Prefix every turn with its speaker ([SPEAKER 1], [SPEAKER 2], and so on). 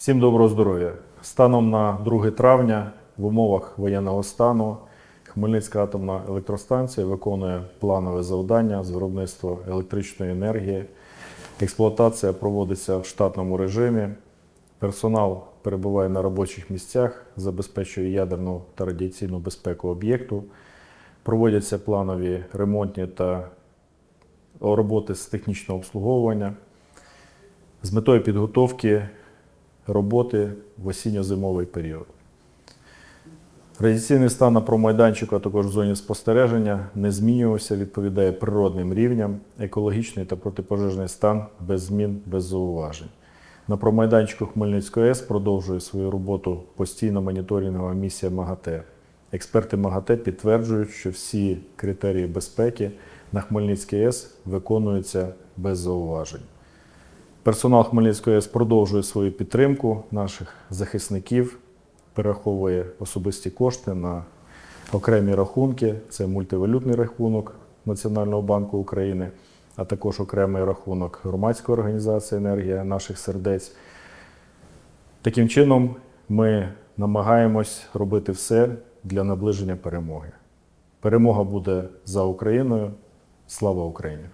[SPEAKER 1] Всім доброго здоров'я. Станом на 2 травня в умовах воєнного стану Хмельницька атомна електростанція виконує планове завдання з виробництва електричної енергії. Експлуатація проводиться в штатному режимі. Персонал перебуває на робочих місцях, забезпечує ядерну та радіаційну безпеку об'єкту. Проводяться планові ремонтні та роботи з технічного обслуговування з метою підготовки роботи в осінньо-зимовий період. Радіаційний стан на промайданчику, а також в зоні спостереження не змінювався, відповідає природним рівням, екологічний та протипожежний стан без змін, без зауважень. На промайданчику Хмельницької АЕС продовжує свою роботу постійна моніторингова місія МАГАТЕ. Експерти МАГАТЕ підтверджують, що всі критерії безпеки на Хмельницькій АЕС виконуються без зауважень. Персонал Хмельницької АЕС продовжує свою підтримку наших захисників, перераховує особисті кошти на окремі рахунки. Це мультивалютний рахунок Національного банку України, а також окремий рахунок громадської організації Енергія наших сердець. Таким чином, ми намагаємось робити все для наближення перемоги. Перемога буде за Україною. Слава Україні!